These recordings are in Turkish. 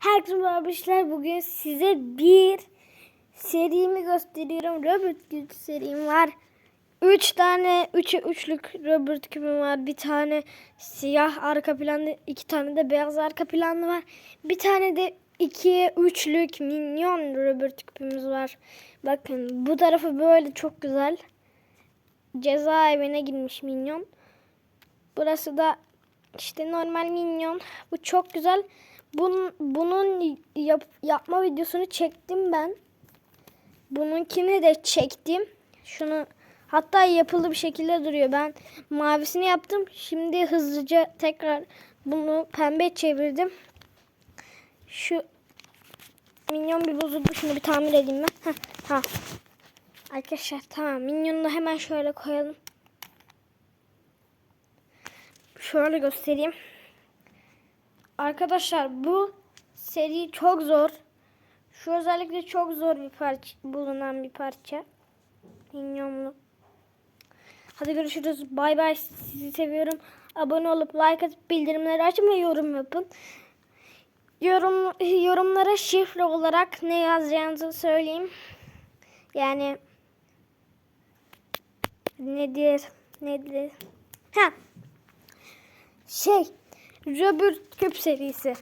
Herkese merhaba arkadaşlar. Bugün size bir serimi gösteriyorum. Robert Küp serim var. 3 tane 3'e 3'lük Robert küpüm var. Bir tane siyah arka planlı, iki tane de beyaz arka planlı var. Bir tane de 2'ye 3'lük minyon Robert küpümüz var. Bakın bu tarafı böyle çok güzel. Cezaevine girmiş minyon. Burası da işte normal minyon. Bu çok güzel. Bunun, bunun yap, yapma videosunu çektim ben. Bununkini de çektim. Şunu hatta yapılı bir şekilde duruyor. Ben mavisini yaptım. Şimdi hızlıca tekrar bunu pembe çevirdim. Şu minyon bir bozuldu. Şunu bir tamir edeyim ben. Heh, ha. Arkadaşlar tamam. Minyonu da hemen şöyle koyalım. Şöyle göstereyim. Arkadaşlar bu seri çok zor. Şu özellikle çok zor bir parça bulunan bir parça. Minyonlu. Hadi görüşürüz. Bay bay. Sizi seviyorum. Abone olup like atıp bildirimleri açın ve yorum yapın. Yorum, yorumlara şifre olarak ne yazacağınızı söyleyeyim. Yani nedir? Nedir? Ha. Şey, Robert Küp serisi.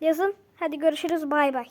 Yazın. Hadi görüşürüz. Bay bay.